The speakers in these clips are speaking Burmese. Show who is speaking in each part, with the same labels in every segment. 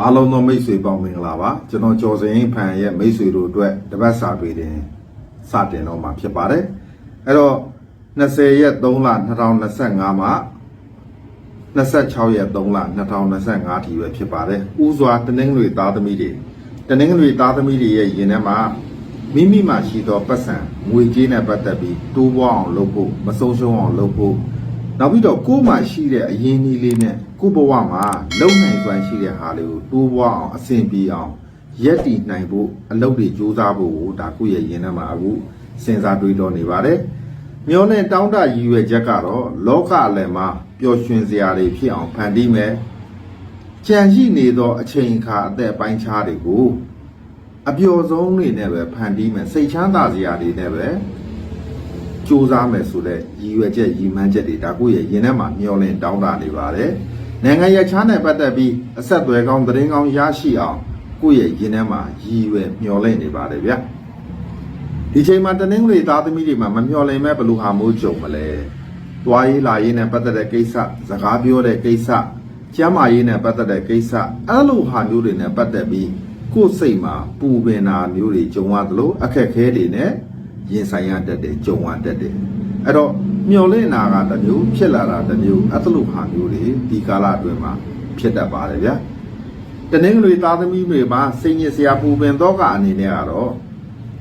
Speaker 1: အားလုံးသောမိတ်ဆွေပေါင်းမင်္ဂလာပါကျွန်တော်ကျော်စင်ဖန်ရဲ့မိတ်ဆွေတို့အတွက်တပတ်စာပေတင်စတင်တော့မှာဖြစ်ပါတယ်အဲ့တော့20ရက်3လ2025မှာ26ရက်3လ2025ထီပဲဖြစ်ပါတယ်ဥစွာတနင်္ဂနွေသားသမီးတွေတနင်္ဂနွေသားသမီးတွေရဲ့ယင်ထဲမှာမိမိမှာရှိသောပတ်စံငွေကြေးနဲ့ပတ်သက်ပြီးတိုးပွားအောင်လုပ်ဖို့မဆုံးရှုံးအောင်လုပ်ဖို့နောက်ပြီးတော့ကိုယ်မှာရှိတဲ့အရင်းအနှီးလေးနဲ့ ကိုယ့်ဘဝမှာလုံနိုင်စွမ်းရှိတဲ့ဟာလေးကိုတိုးပွားအောင်အဆင်ပြေအောင်ရက်တည်နိုင်ဖို့အလုပ်တွေစူးစမ်းဖို့ကိုဒါကိုယ့်ရဲ့ရင်ထဲမှာအခုစဉ်းစားတွေးတောနေပါတယ်။မျောနဲ့တောင်းတရည်ရွယ်ချက်ကတော့လောကအလယ်မှာပျော်ရွှင်စရာတွေဖြစ်အောင်ဖန်တီးမယ်။ကြံရှိနေသောအချိန်အခါအသက်ပိုင်းခြားတွေကိုအပျော်ဆုံးနေနဲ့ပဲဖန်တီးမယ်စိတ်ချမ်းသာစရာတွေနဲ့ပဲစူးစမ်းမယ်ဆိုတဲ့ရည်ရွယ်ချက်ရည်မှန်းချက်တွေဒါကိုယ့်ရဲ့ရင်ထဲမှာမျောလင့်တောင်းတနေပါတယ်။ နိုင်ငံရခြားနဲ့ပတ်သက်ပြီးအဆက်အသွယ်ကောင်းသတင်းကောင်းရရှိအောင်ကိုယ့်ရဲ့ရင်ထဲမှာရည်ရွယ်မျောလင့်နေပါတယ်ဗျာ။ဒီချိန်မှာတနင်္ဂနွေသားသမီးတွေမှာမမျောလင့်မဲ့ဘယ်လိုဟာမိုးကြုံမလဲ။တွားရေးလာရေးနဲ့ပတ်သက်တဲ့ကိစ္စစကားပြောတဲ့ကိစ္စကျမ်းမာရေးနဲ့ပတ်သက်တဲ့ကိစ္စအဲ့လိုဟာမျိုးတွေနဲ့ပတ်သက်ပြီးကိုယ့်စိတ်မှာပူပင်တာမျိုးတွေကြုံရသလိုအခက်အခဲတွေနဲ့ရင်ဆိုင်ရတတ်တယ်ကြုံရတတ်တယ်အဲ့တော့ မျောလင့်နာကတစ်မျိုးဖြစ်လာတာတစ်မျိုးအဲ့လိုဟာမျိုးတွေဒီကာလအတွင်းမှာဖြစ်တတ်ပါတယ်ဗျာတနင်္ဂနွေသားသမီးတွေမှာစိတ်ညစ်စရာပူပင်တော့ကအနေနဲ့ကတော့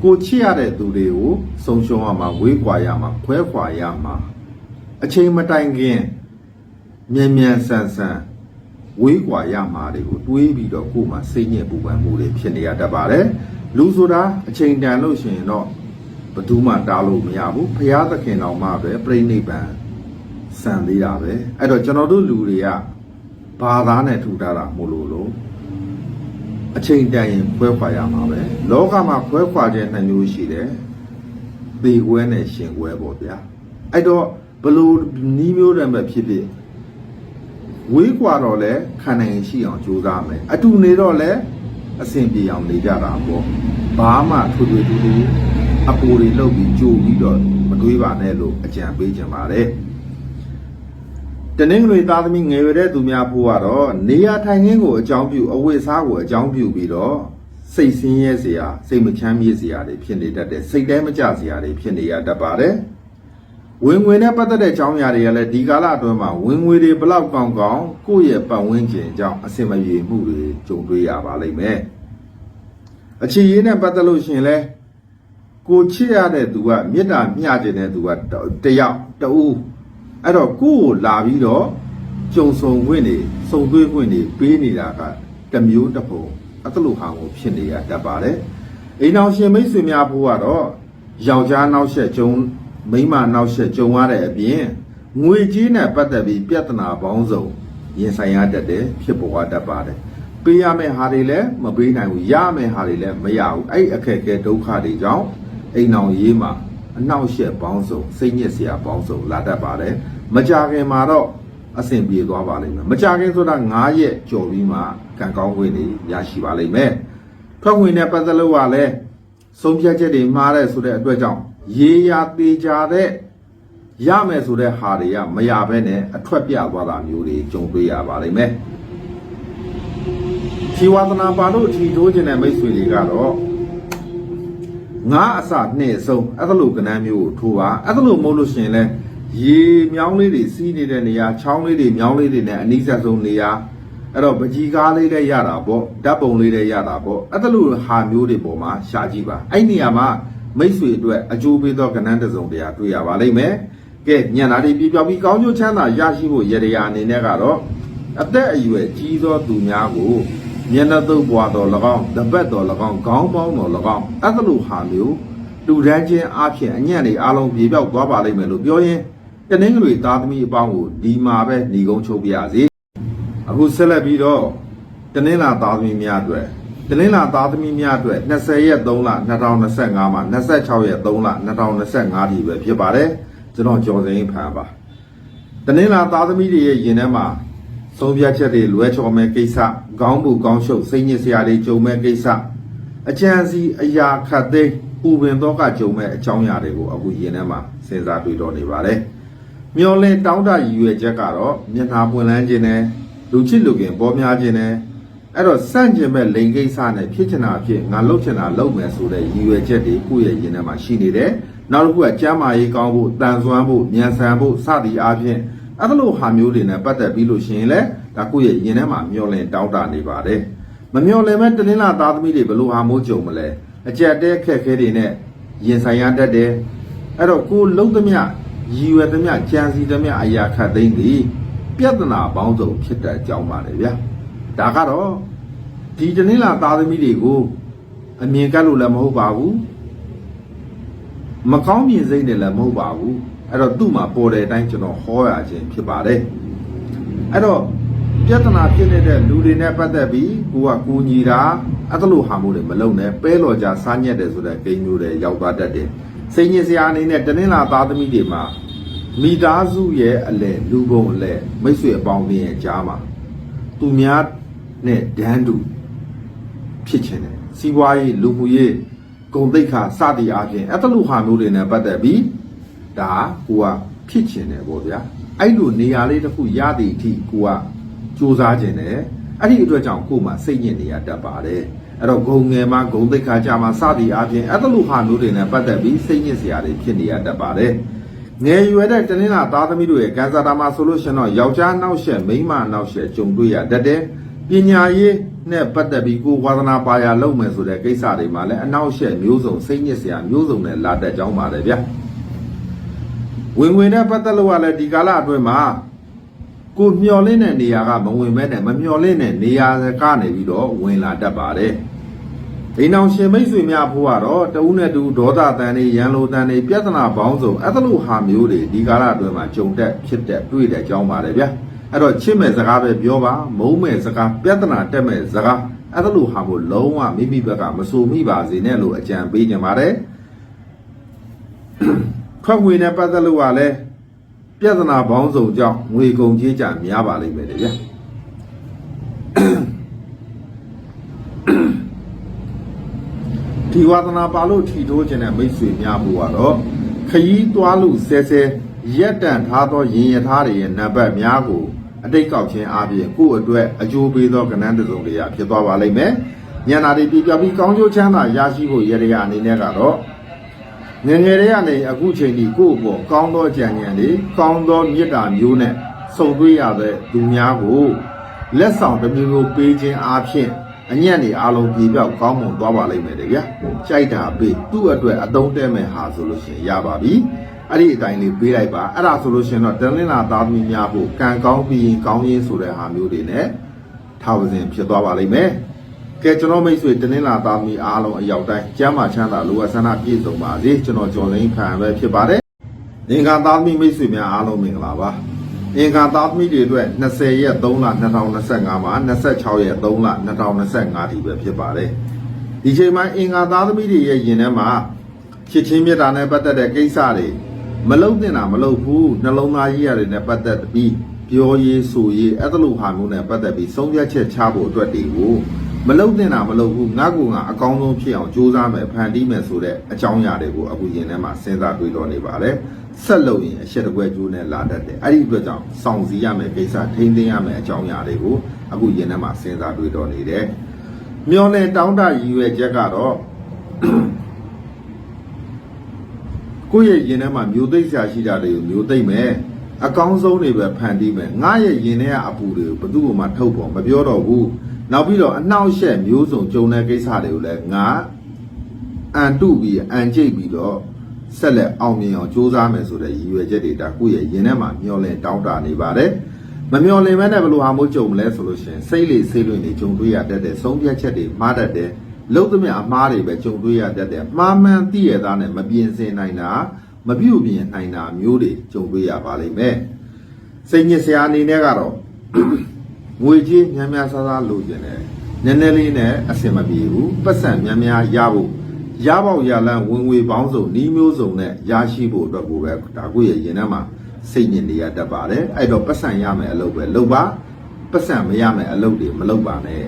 Speaker 1: ကိုချစ်ရတဲ့သူတွေကိုဆုံးရှုံးရမှာဝေးကွာရမှာခွဲခွာရမှာအချိန်မတိုင်ခင်မြန်မြန်ဆန်ဆန်ဝေးကွာရမှာတွေကိုတွေးပြီးတော့ကိုယ်မှာစိတ်ညစ်ပူပန်မှုတွေဖြစ်နေရတတ်ပါတယ်လူဆိုတာအချိန်တန်လို့ရှိရင်တော့ ဘယ်သူမှတားလို့မရဘူးဖရာသခင်တော်မှပဲပြိဋိဘံစံသေးတာပဲအဲ့တော့ကျွန်တော်တို့လူတွေကဘာသာနဲ့ထူထားတာမို့လို့လို့အချိန်တန်ရင်ခွဲခွာရမှာပဲလောကမှာခွဲခွာခြင်းနှစ်မျိုးရှိတယ်သေခွဲနဲ့ရှင်ခွဲပေါ့ဗျာအဲ့တော့ဘလို့နီးမျိုးတည်းပဲဖြစ်ဖြစ်ဝေးကွာတော့လဲခံနိုင်ရင်ရှိအောင်ကြိုးစားမယ်အတူနေတော့လဲ အဆင်ပြေအောင်နေကြတာပေါ့ဘာမှထွေထွေတူတူအပူတွေလောက်ပြီးကြိုပြီးတော့မတွေးပါနဲ့လို့အကြံပေးကြပါတယ်တနင်္ဂနွေသားသမီးငယ်ရွယ်တဲ့သူများဖို့ကတော့နေရာထိုင်ခင်းကိုအကြောင်းပြုအဝတ်အစားကိုအကြောင်းပြုပြီးတော့စိတ်ဆင်းရဲစရာစိတ်မချမ်းမြေ့စရာတွေဖြစ်နေတတ်တယ်စိတ်တဲမကြစရာတွေဖြစ်နေရတတ်ပါတယ် ဝင်ငွေနဲ့ပတ်သက်တဲ့အကြောင်းအရာတွေကလည်းဒီကာလအတွင်းမှာဝင်ငွေတွေဘလောက်ကောင်းကောင်းကိုယ့်ရဲ့ပတ်ဝန်းကျင်အကြောင်းအဆင်မပြေမှုတွေကြုံတွေ့ရပါလိမ့်မယ်အခြေရေးနဲ့ပတ်သက်လို့ရှရင်လဲကိုချစ်ရတဲ့သူကမေတ္တာမျှခြင်းတဲ့သူကတယောက်တူအဲ့တော့ကိုယ့်ကိုလာပြီးတော့ကြုံဆုံခွင့်နေစုံသွေးခွင့်နေပေးနေတာကတစ်မျိုးတစ်ပုံအဲ့လိုဟာကိုဖြစ်နေရတတ်ပါတယ်အိမ်အောင်ရှင်မိတ်ဆွေများဖို့ကတော့ယောက်ျားနောက်ဆက်ကြုံ မိန်းမနောက်ဆက်ကြုံရတဲ့အပြင်ငွေကြီးနဲ့ပတ်သက်ပြီးပြဿနာပေါင်းစုံရင်ဆိုင်ရတတ်တယ်ဖြစ်ပေါ်တတ်ပါတယ်ပေးရမယ့်ဟာတွေလည်းမပေးနိုင်ဘူးရမယ့်ဟာတွေလည်းမရဘူးအဲ့အခက်အခဲဒုက္ခတွေကြောင့်အိမ်အောင်ရေးမှာအနှောက်အယှက်ပေါင်းစုံစိတ်ညစ်စရာပေါင်းစုံလာတတ်ပါတယ်မကြခင်မှာတော့အဆင်ပြေသွားပါလိမ့်မယ်မကြခင်ဆိုတာ9ရက်ကြော်ပြီးမှကံကောင်းဝင်တွေရရှိပါလိမ့်မယ်ထွက်ဝင်တဲ့ပတ်သက်လို့ကလည်းဆုံးဖြတ်ချက်တွေမှားတဲ့ဆိုတဲ့အတွက်ကြောင့် ရေရာသေးကြတဲ့ရမယ်ဆိုတဲ့ဟာတွေကမရဘဲနဲ့အထွက်ပြသွားတာမျိုးတွေကြုံတွေ့ရပါလိမ့်မယ်ခြေဝါသနာပါလို့ထီထိုးခြင်းတဲ့မိတ်ဆွေတွေကတော့ငါအစနှင့်ဆုံးအဲ့ဒါလိုကဏ္ဍမျိုးကိုထိုးပါအဲ့ဒါလိုမဟုတ်လို့ရှိရင်လဲရေမြောင်းလေးတွေစီးနေတဲ့နေရာချောင်းလေးတွေမြောင်းလေးတွေနဲ့အနိစ္စဆုံးနေရာအဲ့တော့ပကြီးကားလေးလည်းရတာပေါ့ဓာတ်ပုံလေးလည်းရတာပေါ့အဲ့ဒါလိုဟာမျိုးတွေပေါ်မှာရှာကြည့်ပါအဲ့နေရာမှာ မိတ်ဆွေအတွက်အကျိုးပေးသောကဏ္ဍတစ်စုံတရာတွေ့ရပါလိမ့်မယ်ကဲညံတာတွေပြပြောပြီးကောင်းကျိုးချမ်းသာရရှိဖို့ရရအနေနဲ့ကတော့အသက်အရွယ်ကြီးသောသူများကိုမျက်နှာသုတ်ပွားတော်၎င်းတပတ်တော်၎င်းခေါင်းပေါင်းတော်၎င်းအဲ့ဒါလိုဟာမျိုးလူတန်းချင်းအဖြစ်အညံ့တွေအားလုံးပြေပြောက်သွားပါလိမ့်မယ်လို့ပြောရင်တနင်္ဂနွေသားသမီးအပေါင်းကိုဒီမှာပဲညီကုန်းချုပ်ပြရစီအခုဆက်လက်ပြီးတော့တနင်္လာသားသမီးများအတွက် တနင်္လာသားသမီးများအတွက်20ရက်3လ2025မှာ26ရက်3လ2025ဒီပဲဖြစ်ပါတယ်ကျွန်တော်ကြော်စင်ဖန်ပါတနင်္လာသားသမီးတွေရဲ့ရင်ထဲမှာဆုံးဖြတ်ချက်တွေလွဲချော်မဲ့ကိစ္စခေါင်းပူခေါင်းရှုပ်စိတ်ညစ်စရာတွေကြုံမဲ့ကိစ္စအချမ်းစီအရာခတ်သိမ်းပူပင်တော့ကကြုံမဲ့အကြောင်းအရာတွေကိုအခုရင်ထဲမှာစဉ်းစားတွေ့တော့နေပါတယ်မျောလင်းတောင်းတရည်ရွယ်ချက်ကတော့မျက်နှာပွင့်လန်းခြင်းနဲ့လူချစ်လူခင်ပေါ်များခြင်းနဲ့ အဲ့တော့စန့်ကျင်မဲ့လိန်ကိစ္စနဲ့ဖြစ်ချင်တာဖြစ်ငါလှုပ်ချင်တာလှုပ်မယ်ဆိုတဲ့ရည်ရွယ်ချက်တွေကိုယ့်ရဲ့ရင်ထဲမှာရှိနေတယ်နောက်တစ်ခုကကျမ်းမာရေးကောင်းဖို့တန်ဆွမ်းဖို့ဉာဏ်ဆန်ဖို့စသည်အားဖြင့်အဲ့လိုဟာမျိုးတွေနဲ့ပတ်သက်ပြီးလို့ရှိရင်လည်းဒါကိုယ့်ရဲ့ရင်ထဲမှာမျောလင့်တောင်းတနေပါတယ်မမျောလင့်မဲ့တလင်းလာသားသမီးတွေဘယ်လိုဟာမိုးကြုံမလဲအကြက်တဲခက်ခဲတွေနဲ့ရင်ဆိုင်ရတတ်တယ်အဲ့တော့ကိုယ်လုံးသမျှရည်ရွယ်သမျှကြံစီသမျှအရာခတ်သိမ်းပြီးပြဿနာပေါင်းစုံဖြစ်တဲ့အကြောင်းပါတယ်ဗျာ ဒါကတော့ဒီတနင်္လာသားသမီးတွေကိုအမြင်ကတ်လို့လည်းမဟုတ်ပါဘူးမကောင်းမြင်စိတ်နဲ့လည်းမဟုတ်ပါဘူးအဲ့တော့သူ့မှာပေါ်တဲ့အတိုင်းကျွန်တော်ဟောရခြင်းဖြစ်ပါတယ်အဲ့တော့ပြဿနာဖြစ်နေတဲ့လူတွေနဲ့ပတ်သက်ပြီးကိုကကူညီတာအဲ့ဒါလိုဟာမို့လည်းမလုံနဲ့ပဲလော်ကြစားညက်တယ်ဆိုတဲ့ဂိမ်းမျိုးတွေရောက်သွားတတ်တယ်စိတ်ညစ်စရာအနေနဲ့တနင်္လာသားသမီးတွေမှာမိသားစုရဲ့အလဲလူပုံအလဲမိတ်ဆွေအပေါင်းအသင်းရဲ့ကြားမှာသူများ နဲ့ဒန်းတူဖြစ်ချင်တယ်စီးပွားရေးလူမှုရေးဂုံတိတ်ခါစသည်အားဖြင့်အဲ့တလူဟာမျိုးတွေနဲ့ပတ်သက်ပြီးဒါကိုကဖြစ်ချင်တယ်ပေါ့ဗျာအဲ့လိုနေရာလေးတစ်ခုရသည့်အထိကိုကစူးစမ်းချင်တယ်အဲ့ဒီအတွက်ကြောင့်ကို့မှာစိတ်ညစ်နေရတတ်ပါတယ်အဲ့တော့ဂုံငယ်မှာဂုံတိတ်ခါကြမှာစသည်အားဖြင့်အဲ့တလူဟာမျိုးတွေနဲ့ပတ်သက်ပြီးစိတ်ညစ်စရာတွေဖြစ်နေရတတ်ပါတယ်ငယ်ရွယ်တဲ့တနင်္လာသားသမီးတို့ရဲ့ကန်စာတာမှာဆိုလို့ရှရင်တော့ယောက်ျားနောက်ရှက်မိန်းမနောက်ရှက်ကြုံတွေ့ရတတ်တယ် ပညာရေးနဲ့ပတ်သက်ပြီးကိုယ်ဝါသနာပါရလုပ်မယ်ဆိုတဲ့ကိစ္စတွေမှာလည်းအနောက်ရှက်မျိုးစုံစိတ်ညစ်စရာမျိုးစုံနဲ့လာတက်ကြောင်းပါတယ်ဗျာဝင်ဝင်နဲ့ပတ်သက်လို့ကလည်းဒီကာလအတွင်းမှာကိုမျော်လင့်တဲ့နေရာကမဝင်မဲနဲ့မမျော်လင့်တဲ့နေရာကနေပြီးတော့ဝင်လာတတ်ပါတယ်အိမ်အောင်ရှင်မိတ်ဆွေများဖို့ကတော့တဦးနဲ့တူဒေါသတန်တွေရန်လိုတန်တွေပြဿနာပေါင်းစုံအဲ့ဒါလိုဟာမျိုးတွေဒီကာလအတွင်းမှာကြုံတက်ဖြစ်တဲ့တွေ့တဲ့အကြောင်းပါတယ်ဗျာ အဲ့တော့ချစ်မဲ့စကားပဲပြောပါမုန်းမဲ့စကားပြဿနာတက်မဲ့စကားအဲ့ဒါလိုဟာမျိုးလုံးဝမိမိဘက်ကမဆိုမိပါစေနဲ့လို့အကြံပေးကြပါတယ်ခွက်ငွေနဲ့ပတ်သက်လို့ကလည်းပြဿနာပေါင်းစုံကြောင့်ငွေကုန်ကြေးကြများပါလိမ့်မယ်လေဗျာဒီဝါသနာပါလို့ထီထိုးခြင်းတဲ့မိတ်ဆွေများဖို့ကတော့ခยีသွားလို့ဆဲဆဲရက်တန့်ထားသောရင်ရထားတွေရဲ့နံပါတ်များကို အတိတ်ကောက်ခြင်းအပြင်ကိုယ့်အတွက်အကျိုးပေးသောကဏ္ဍတစ်စုံတရာဖြစ်သွားပါလိမ့်မယ်။ညနာတွေပြပြပြီးကောင်းကျိုးချမ်းသာရရှိဖို့ရရအနေနဲ့ကတော့ငယ်ငယ်လေးကနေအခုချိန်ထိကိုယ့်အပေါ်ကောင်းသောကြံဉာဏ်တွေကောင်းသောမေတ္တာမျိုးနဲ့စုံတွေ့ရတဲ့သူများကိုလက်ဆောင်တစ်မျိုးမျိုးပေးခြင်းအပြင်အညံ့တွေအားလုံးပြေပြောက်ကောင်းမွန်သွားပါလိမ့်မယ်တကယ်ကြိုက်တာပေးသူ့အတွက်အတုံးတဲမဲ့ဟာဆိုလို့ရှိရင်ရပါပြီ အဲ့ဒီအတိုင်းလေးပေးလိုက်ပါအဲ့ဒါဆိုလို့ရှိရင်တော့တလင်းလာသားသမီးများဖို့ကံကောင်းပြီးရင်ကောင်းရင်းဆိုတဲ့ဟာမျိုးတွေနဲ့ထားပါစဉ်ဖြစ်သွားပါလိမ့်မယ်ကဲကျွန်တော်မိတ်ဆွေတနင်္လာသားသမီးအားလုံးအရောက်တိုင်းကျမ်းမာချမ်းသာလိုအပ်ဆန္ဒပြည့်စုံပါစေကျွန်တော်ကျော်လိန်ခံပဲဖြစ်ပါတယ်အင်္ဂါသားသမီးမိတ်ဆွေများအားလုံးမင်္ဂလာပါအင်္ဂါသားသမီးတွေအတွက်20ရက်3လ2025မှာ26ရက်3လ2025ဒီပဲဖြစ်ပါတယ်ဒီချိန်မှာအင်္ဂါသားသမီးတွေရဲ့ယင်ထဲမှာချစ်ချင်းမြတ်တာနဲ့ပတ်သက်တဲ့ကိစ္စတွေ မလုံးတင်တာမလုံးဘူးနှလုံးသားကြီးရတယ်နဲ့ပတ်သက်ပြီးပြောရေးဆိုရေးအဲ့ဒါလိုဟာမျိုးနဲ့ပတ်သက်ပြီးဆုံးဖြတ်ချက်ချဖို့အတွက်တွေကိုမလုံးတင်တာမလုံးဘူးငါကငါအကောင်းဆုံးဖြစ်အောင်ကြိုးစားမယ်ဖန်တီးမယ်ဆိုတဲ့အကြောင်းအရာတွေကိုအခုယင်ထဲမှာစဉ်းစားတွေးတော်နေပါတယ်ဆက်လို့ရင်အရှက်တကွဲကျိုးနဲ့လာတတ်တယ်အဲ့ဒီအတွက်ကြောင့်စောင့်စည်းရမယ်ကိစ္စထိန်းသိမ်းရမယ်အကြောင်းအရာတွေကိုအခုယင်ထဲမှာစဉ်းစားတွေးတော်နေတယ်မျောလဲတောင်းတရည်ရွယ်ချက်ကတော့ ကိုယ့်ရဲ့ရင်ထဲမှာမျိုးသိပ်ဆရာရှိတာတွေကိုမျိုးသိပ်မယ်အကောင်းဆုံးတွေပဲဖန်တီးမယ်ငါရဲ့ရင်ထဲကအပူတွေကိုဘယ်သူမှထုတ်ပေါ်မပြောတော့ဘူးနောက်ပြီးတော့အနှောက်အယှက်မျိုးစုံကြုံတဲ့ကိစ္စတွေကိုလည်းငါအန်တုပြီးအန်ကျိတ်ပြီးတော့ဆက်လက်အောင်မြင်အောင်စူးစမ်းမယ်ဆိုတဲ့ရည်ရွယ်ချက်တွေဒါကိုယ့်ရဲ့ရင်ထဲမှာမျောလင့်တောင်းတနေပါတယ်မမျောလင့်မဲနဲ့ဘယ်လိုဟာမို့ကြုံမလဲဆိုလို့ရှိရင်စိတ်လေစိတ်လွင်တွေကြုံတွေ့ရတတ်တဲ့ဆုံးဖြတ်ချက်တွေမှားတတ်တယ် လုံးသမျှအမားတွေပဲကြုံတွေ့ရတတ်တယ်မှားမှန်သိရသားနဲ့မပြင်းစင်နိုင်တာမပြုတ်ပြင်းနိုင်တာမျိုးတွေကြုံတွေ့ရပါလိမ့်မယ်စိတ်ညစ်စရာအနေနဲ့ကတော့ငွေကြီးများများဆဆလိုချင်တယ်နည်းနည်းလေးနဲ့အဆင်မပြေဘူးပတ်စံများများရဖို့ရပေါက်ရလန်းဝင်ငွေပေါင်းစုံနှီးမျိုးစုံနဲ့ရရှိဖို့အတွက်ကိုပဲဒါကိုရဲ့ရင်ထဲမှာစိတ်ညစ်နေရတတ်ပါတယ်အဲ့တော့ပတ်စံရမယ်အလုပ်ပဲလုပ်ပါပတ်စံမရမယ်အလုပ်တွေမလုပ်ပါနဲ့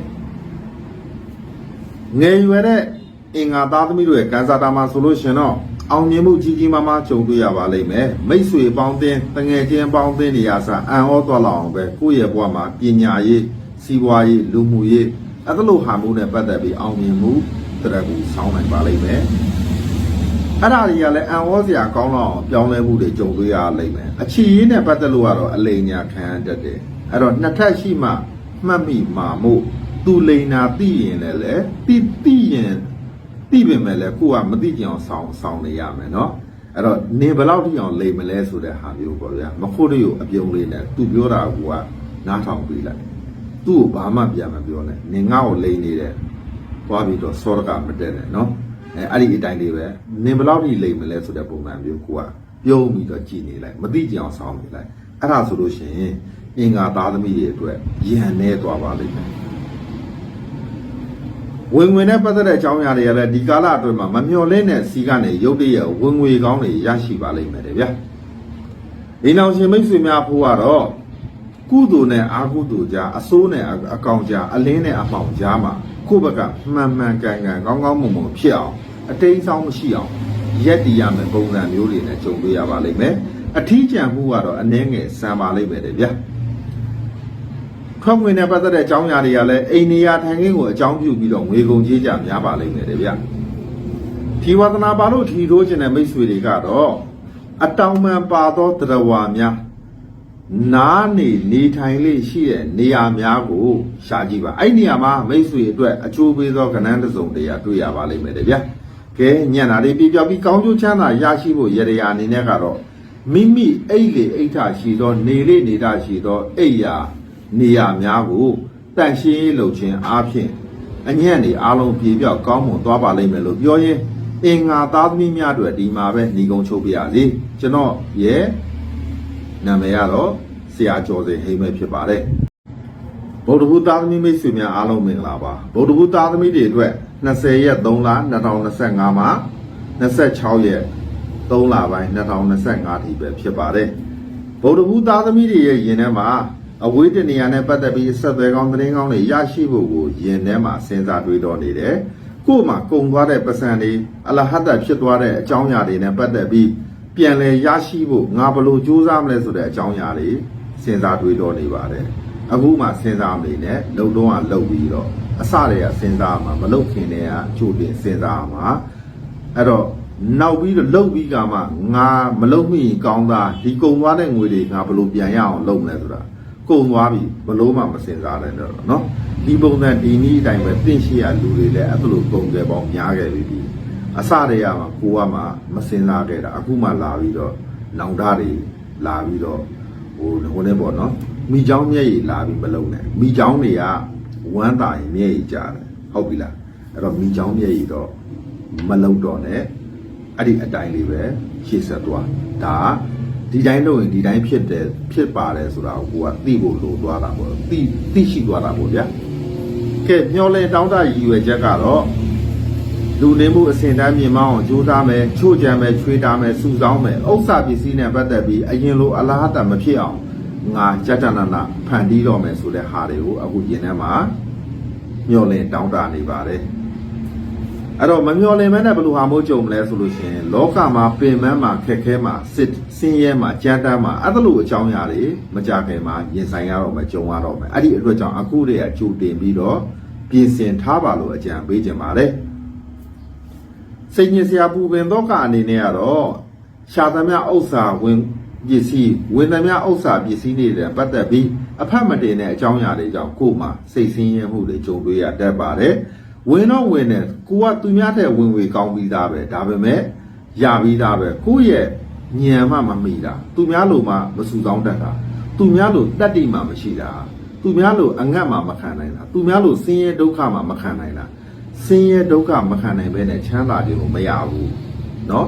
Speaker 1: ငယ်ရွယ်တဲ့အင်္ဂါသားသမီးတို့ရဲ့ကန်စာတာမှာဆိုလို့ရှင်တော့အောင်မြင်မှုကြီးကြီးမားမားကြုံတွေ့ရပါလိမ့်မယ်မိတ်ဆွေပေါင်းတင်တငယ်ချင်းပေါင်းတင်နေရစားအံ့ဩသွားလောက်အောင်ပဲကိုယ့်ရဲ့ဘဝမှာပညာရေးစီးပွားရေးလူမှုရေးအဲ့ဒါလိုဟာမှုနဲ့ပတ်သက်ပြီးအောင်မြင်မှုတရက်ကိုစောင်းနိုင်ပါလိမ့်မယ်အဲ့ဒါတွေကလည်းအံ့ဩစရာကောင်းတော့ပြောင်းလဲမှုတွေကြုံတွေ့ရလိမ့်မယ်အချီရေးနဲ့ပတ်သက်လို့ကတော့အလိမ်ညာခံရတတ်တယ်အဲ့တော့နှစ်ထပ်ရှိမှမှတ်မိမှာမို့ သူလိန်နာသိရင်လည်းလေသိသိရင်သိပင်မဲ့လည်းကိုကမသိကြအောင်ဆောင်းဆောင်းနေရမယ်နော်အဲ့တော့နေဘယ်လောက်ထိအောင်လိမ်မလဲဆိုတဲ့ဟာမျိုးပေါ့ဗျာမဖို့တို့အပြုံးလေးနဲ့သူပြောတာကနားထောင်ပြီးလိုက်သူ့ကိုဘာမှပြန်မပြောနဲ့နင်ငါ့ကိုလိန်နေတယ်သွားပြီးတော့စောရကမတက်နဲ့နော်အဲအဲ့ဒီအတိုင်းလေးပဲနင်ဘယ်လောက်ထိလိန်မလဲဆိုတဲ့ပုံစံမျိုးကိုကပြုံးပြီးတော့ကြည်နေလိုက်မသိကြအောင်ဆောင်းနေလိုက်အဲ့ဒါဆိုလို့ရှိရင်အင်္ဂါသားသမီးတွေအတွက်ယဉ်နေသွားပါလိမ့်မယ် ဝင်ဝင်နဲ့ပတ်သက်တဲ့အကြောင်းအရာတွေကလည်းဒီကာလအတွင်းမှာမမျှော်လင့်တဲ့စီကနေရုပ်တရက်ဝင်ငွေကောင်းတွေရရှိပါလိမ့်မယ်တဲ့ဗျာဒီနောက်ရှင်မိတ်ဆွေများဖို့ကတော့ကုသိုလ်နဲ့အာကုသိုလ်ကြားအဆိုးနဲ့အကောင်ကြားအလင်းနဲ့အမှောင်ကြားမှာကိုယ့်ဘက်ကမှန်မှန်ကန်ကန်ကောင်းကောင်းမွန်မွန်ဖြစ်အောင်အတိမ်းဆောင်မရှိအောင်ရက်တည်ရမယ်ပုံစံမျိုးတွေနဲ့ကြုံတွေ့ရပါလိမ့်မယ်အထီးကျန်မှုကတော့အနည်းငယ်စံပါလိမ့်မယ်တဲ့ဗျာ ထွက်ငွေနဲ့ပတ်သက်တဲ့အကြောင်းအရာတွေကလည်းအိန္ဒိယထိုင်ခင်းကိုအကြောင်းပြုပြီးတော့ငွေကုန်ကြေးကြများပါလိမ့်မယ်တဲ့ဗျာဒီဝါသနာပါလို့ထီထိုးခြင်းတဲ့မိတ်ဆွေတွေကတော့အတောင်မှန်ပါသောတရားဝါများနားနေနေထိုင်လေးရှိတဲ့နေရာများကိုရှာကြည့်ပါအဲ့ဒီနေရာမှာမိတ်ဆွေအတွက်အချိုးပေးသောကဏ္ဍတစ်စုံတရာတွေ့ရပါလိမ့်မယ်တဲ့ဗျာကဲညံ့တာလေးပြပြပြီးကောင်းကျိုးချမ်းသာရရှိဖို့ရရအနေနဲ့ကတော့မိမိအိတ်လေအိတ်ထရှိသော နေလေးနေတာရှိသောအိတ်ရာ နေရာများကိုတန့်ရှင်းရေးလုပ်ခြင်းအားဖြင့်အညံ့နေအားလုံးပြေပြောက်ကောင်းမွန်သွားပါလိမ့်မယ်လို့ပြောရင်အင်္ဂါသားသမီးများတို့ဒီမှာပဲညီကုံချုပ်ပြရစီကျွန်တော်ရဲ့နာမည်ကတော့ဆရာကျော်စင်ဟိမ့်မဲ့ဖြစ်ပါတယ်ဗုဒ္ဓဘုသားသမီးမိတ်ဆွေများအားလုံးမင်္ဂလာပါဗုဒ္ဓဘုသားသမီးတွေအတွက်20ရက်3လ2025မှာ26ရက်3လပိုင်း2025ထိပဲဖြစ်ပါတယ်ဗုဒ္ဓဘုသားသမီးတွေရဲ့ယင်ထဲမှာ အဝေးတနေရာနဲ့ပတ်သက်ပြီးဆက်သွယ်ကောင်းသတင်းကောင်းတွေရရှိဖို့ကိုယင်ထဲမှာစဉ်းစားတွေးတော်နေတယ်ကို့မှာကုံသွားတဲ့ပစံတွေအလဟတ်တဖြစ်သွားတဲ့အကြောင်းအရာတွေနဲ့ပတ်သက်ပြီးပြန်လဲရရှိဖို့ငါဘလို့စူးစမ်းမလဲဆိုတဲ့အကြောင်းအရာတွေစဉ်းစားတွေးတော့နေပါတယ်အခုမှစဉ်းစားမနေနဲ့လုံတော့ကလုံပြီးတော့အစတွေကစဉ်းစားမှာမလုံခင်တည်းကချို့တင်စဉ်းစားမှာအဲ့တော့နောက်ပြီးတော့လုံပြီးကမှငါမလုံမိရင်ကောင်းသားဒီကုံသွားတဲ့ငွေတွေငါဘလို့ပြန်ရအောင်လုပ်မလဲဆိုတာ ကုန်သွားပြီဘလို့မှမစင်စားတယ်တော့နော်ဒီပုံစံဒီနည်းအတိုင်းပဲတင့်ရှိရလူတွေလည်းအဲ့လိုကုန်ကြပေါင်းများခဲ့ပြီဒီအစတရမှာကိုကမှမစင်စားခဲ့တာအခုမှလာပြီးတော့နောင်တတွေလာပြီးတော့ဟိုဟိုလည်းပေါ့နော်မိချောင်းမျက်ရည်လာပြီးမလုံးနဲ့မိချောင်းတွေကဝမ်းသာရင်မျက်ရည်ကြတယ်ဟုတ်ပြီလားအဲ့တော့မိချောင်းမျက်ရည်တော့မလုံးတော့နဲ့အဲ့ဒီအတိုင်းလေးပဲရှေ့ဆက်သွားဒါ ဒီတိုင်းလုပ်ရင်ဒီတိုင်းဖြစ်တယ်ဖြစ်ပါတယ်ဆိုတာကိုကိုကသိဖို့လိုသွားတာပေါ့သိသိရှိသွားတာပေါ့ဗျာကဲမျောလဲတောင်းတရည်ရွယ်ချက်ကတော့လူနေမှုအစဉ်တန်းမြင်မအောင်ကြိုးစားမယ်ချို့ကြံမယ်ချွေးတာမယ်စုဆောင်းမယ်ဥစ္စာပစ္စည်းနဲ့ပတ်သက်ပြီးအရင်လိုအလားအတမဖြစ်အောင်ငါကြက်တနနာဖန်တီးတော့မယ်ဆိုတဲ့ဟာတွေကိုအခုရင်ထဲမှာမျောလင်းတောင်းတနေပါတယ် အဲ့တော့မမျောလင်းမဲနဲ့ဘယ်လိုဟာမိုးကြုံမလဲဆိုလို့ရှိရင်လောကမှာပင်မမှာခက်ခဲမှာစစ်ဆင်းရဲမှာကြမ်းတမ်းမှာအဲ့ဒါလိုအကြောင်းအရာတွေမကြခင်မှာရင်ဆိုင်ရတော့မယ်ကြုံရတော့မယ်အဲ့ဒီအတွက်ကြောင့်အခုတည်းကကြိုတင်ပြီးတော့ပြင်ဆင်ထားပါလို့အကြံပေးခြင်းပါတယ်စိတ်ညစ်စရာပူပင်တော့ကအနေနဲ့ကတော့ရှာသမျှဥစ္စာဝင်ပစ္စည်းဝင်သမျှဥစ္စာပစ္စည်းတွေနဲ့ပတ်သက်ပြီးအဖက်မတင်တဲ့အကြောင်းအရာတွေကြောင့်ကိုယ်မှာစိတ်ဆင်းရဲမှုတွေကြုံတွေ့ရတတ်ပါတယ် ဝင်တော့ဝင်တယ်ကိုကသူများတဲ့ဝင်ဝေကောင်းပြီးသားပဲဒါပေမဲ့ရပြီးသားပဲကိုယ့်ရဲ့ညံမှမမိတာသူများလိုမှမဆူဆောင်းတတ်တာသူများလိုတတ်တိမှမရှိတာသူများလိုအငတ်မှမခံနိုင်တာသူများလိုဆင်းရဲဒုက္ခမှမခံနိုင်တာ ဆင်းရဲဒုက္ခမခံနိုင်ဘဲနဲ့ချမ်းသာခြင်းကိုမရဘူးเนาะ